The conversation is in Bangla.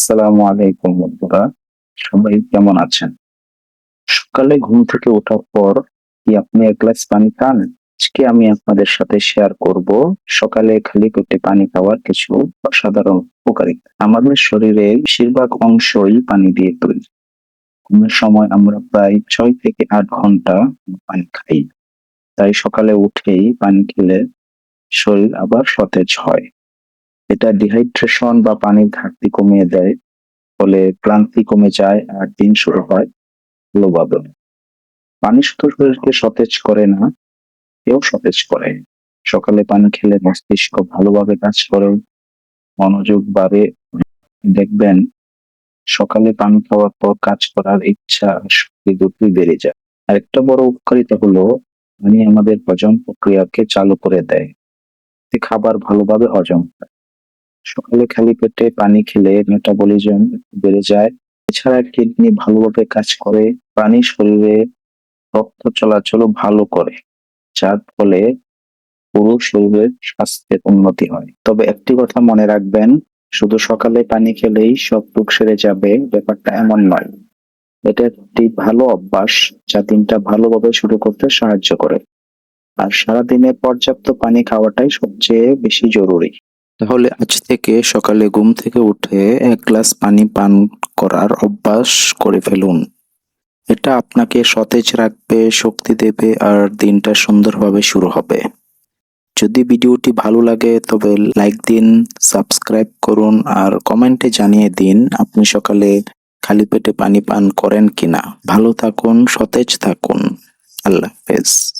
আসসালামু আলাইকুম বন্ধুরা, সবাই কেমন আছেন? সকালে ঘুম থেকে ওঠার পর কি আপনি এক গ্লাস পানি খান? আজকে আমি আপনাদের সাথে শেয়ার করব সকালে খালি পেটে পানি খাওয়ার কিছু অসাধারণ উপকারিতা। আমাদের শরীরে বেশিরভাগ অংশই পানি দিয়ে তৈরি। ঘুমের সময় আমরা প্রায় ছয় থেকে আট ঘণ্টা পানি খাই। তাই সকালে উঠেই পানি খেলে শরীর আবার সতেজ হয়। এটা ডিহাইড্রেশন বা পানির ঘাটতি কমিয়ে দেয়, ফলে ক্লান্তি কমে যায় আর দিন শুরু হয় ভালোভাবে পানি শুধু শরীরকে সতেজ করে না, কেউ সতেজ করে। সকালে পানি খেলে মস্তিষ্ক ভালোভাবে কাজ করে, মনোযোগ বাড়ে। দেখবেন, সকালে পানি খাওয়ার পর কাজ করার ইচ্ছা শক্তি দুটোই বেড়ে যায়। আরেকটা বড় উপকারিতা হলো, পানি আমাদের হজম প্রক্রিয়াকে চালু করে দেয়। খাবার ভালোভাবে হজম হয়। সকালে খালি পেটে পানি খেলে মেটাবলিজম বেড়ে যায়। এছাড়া কিডনি ভালোভাবে কাজ করে, পানি শরীরে রক্ত চলাচলও ভালো করে, যার ফলে পুরো শরীরের স্বাস্থ্যের উন্নতি হয়। তবে একটি কথা মনে রাখবেন, শুধু সকালে পানি খেলেই সব রোগ সেরে যাবে, ব্যাপারটা এমন নয়। এটা একটি ভালো অভ্যাস যা দিনটা ভালোভাবে শুরু করতে সাহায্য করে। আর সারাদিনে পর্যাপ্ত পানি খাওয়াটাই সবচেয়ে বেশি জরুরি। তাহলে আজ থেকে সকালে ঘুম থেকে উঠে এক গ্লাস পানি পান করার অভ্যাস করে ফেলুন। এটা আপনাকে সতেজ রাখবে, শক্তি দেবে আর দিনটা সুন্দরভাবে শুরু হবে। যদি ভিডিওটি ভালো লাগে তবে লাইক দিন, সাবস্ক্রাইব করুন আর কমেন্টে জানিয়ে দিন আপনি সকালে খালি পেটে পানি পান করেন কিনা। ভালো থাকুন, সতেজ থাকুন। আল্লাহ হাফেজ।